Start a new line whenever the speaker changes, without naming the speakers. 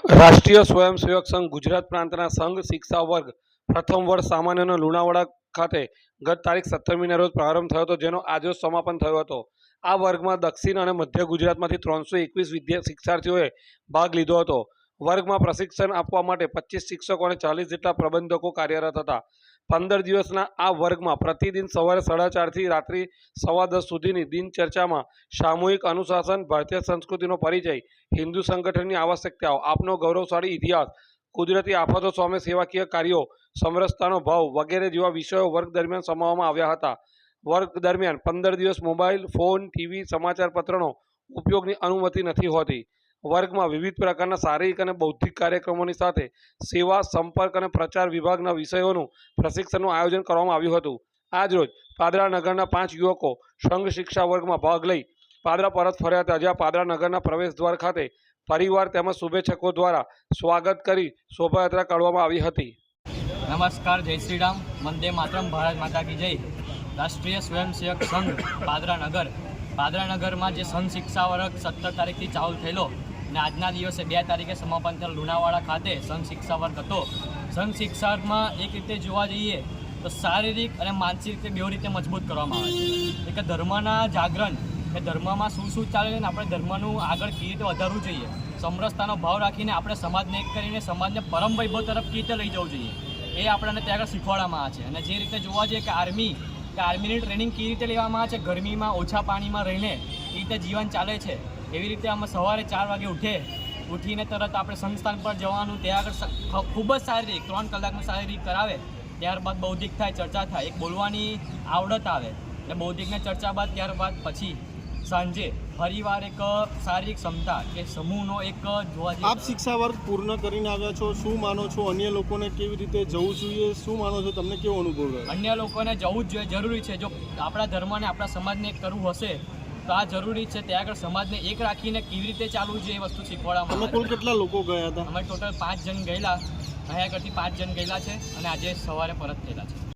રાષ્ટ્રીય સ્વયંસેવક સંઘ ગુજરાત પ્રાંતના સંઘ શિક્ષા વર્ગ પ્રથમ વર્ષ સામાન્યનો લુણાવાડા ખાતે ગત તારીખ સત્તરમીના રોજ પ્રારંભ થયો હતો, જેનો આજે સમાપન થયો હતો. આ વર્ગમાં દક્ષિણ અને મધ્ય ગુજરાતમાંથી ત્રણસો એકવીસ વિદ્યા, શિક્ષાર્થીઓએ ભાગ લીધો હતો. વર્ગમાં પ્રશિક્ષણ આપવા માટે પચીસ શિક્ષકો અને ચાલીસ જેટલા પ્રબંધકો કાર્યરત હતા. પંદર દિવસના આ વર્ગમાં પ્રતિદિન સવારે સાડા ચારથી રાત્રિ સવા દસ સુધીની દિનચર્ચામાં સામૂહિક અનુશાસન, ભારતીય સંસ્કૃતિનો પરિચય, હિન્દુ સંગઠનની આવશ્યકતાઓ, આપનો ગૌરવશાળી ઇતિહાસ, કુદરતી આફતો સામે સેવાકીય કાર્યો, સમરસતાનો ભાવ વગેરે જેવા વિષયો વર્ગ દરમિયાન સમાવવામાં આવ્યા હતા. વર્ગ દરમિયાન પંદર દિવસ મોબાઈલ, ફોન, ટીવી, સમાચારપત્રનો ઉપયોગની અનુમતિ નથી હોતી. વર્ગમાં વિવિધ પ્રકારના શારીરિક અને બૌદ્ધિક કાર્યક્રમોની સાથે સેવા, સંપર્ક અને પ્રચાર વિભાગના વિષયોનું પ્રશિક્ષણનું આયોજન કરવામાં આવ્યું હતું. આજરોજ પાદરા નગરના પાંચ યુવકો સંઘ શિક્ષા વર્ગમાં ભાગ લઈ પાદરા પરત ફર્યા હતા, જ્યાં પાદરા નગરના પ્રવેશ દ્વાર ખાતે પરિવાર તેમજ શુભેચ્છકો દ્વારા સ્વાગત કરી શોભાયાત્રા કાઢવામાં આવી હતી.
નમસ્કાર, જય શ્રી રામ. વંદે માતરમ, ભારત માતા કી જય. રાષ્ટ્રીય સ્વયંસેવક સંઘ પાદરા નગર. પાદરા નગરમાં જે સંઘ શિક્ષા વર્ગ સત્તર તારીખથી ચાલુ થયેલો અને આજના દિવસે બે તારીખે સમાપન થયેલ લુણાવાડા ખાતે સંઘ શિક્ષા વર્ગ હતો. સંઘ શિક્ષામાં એક રીતે જોવા જઈએ તો શારીરિક અને માનસિક રીતે બેવ રીતે મજબૂત કરવામાં આવે છે. એક ધર્મના જાગરણ, કે ધર્મમાં શું શું ચાલે છે ને આપણે ધર્મનું આગળ કેવી રીતે વધારવું જોઈએ. સમરસતાનો ભાવ રાખીને આપણે સમાજને એક કરીને સમાજને પરમ વૈભવ તરફ કઈ રીતે લઈ જવું જોઈએ, એ આપણને ત્યાં આગળ શીખવાડવામાં આવે છે. અને જે રીતે જોવા જઈએ કે આર્મી, કે આર્મીની ટ્રેનિંગ કેવી રીતે લેવામાં આવે છે, ગરમીમાં ઓછા પાણીમાં રહીને એ રીતે જીવન ચાલે છે એવી રીતે અમે સવારે ચાર વાગે ઉઠે ઉઠીને તરત આપણે સંસ્થાન પર જવાનું ત્યાં આગળ ખૂબ જ શારીરિક ત્રણ કલાકનું શારીરિક કરાવે ત્યારબાદ બૌદ્ધિક થાય ચર્ચા થાય એક બોલવાની આવડત આવે એટલે બૌદ્ધિકને ચર્ચા બાદ ત્યારબાદ પછી સાંજે ફરીવાર એક શારીરિક ક્ષમતા કે સમૂહનો એક જોવા જઈએ
આપ શિક્ષા વર્ગ પૂર્ણ કરીને આવ્યા છો શું માનો છો અન્ય લોકોને કેવી રીતે જવું જોઈએ શું માનો છો તમને કેવો અનુભવ
અન્ય લોકોને જવું જ જોઈએ જરૂરી છે જો આપણા ધર્મને આપણા સમાજને એક કરવું હશે તો આ જરૂરી છે ત્યાં આગળ સમાજને એક રાખીને કેવી રીતે ચાલવું જોઈએ એ વસ્તુ શીખવાડવામાં
કુલ કેટલા લોકો ગયા હતા?
અમે ટોટલ પાંચ જણ ગયેલા. અહીંયા આગળથી પાંચ જણ ગયેલા છે અને આજે સવારે પરત થયેલા છે.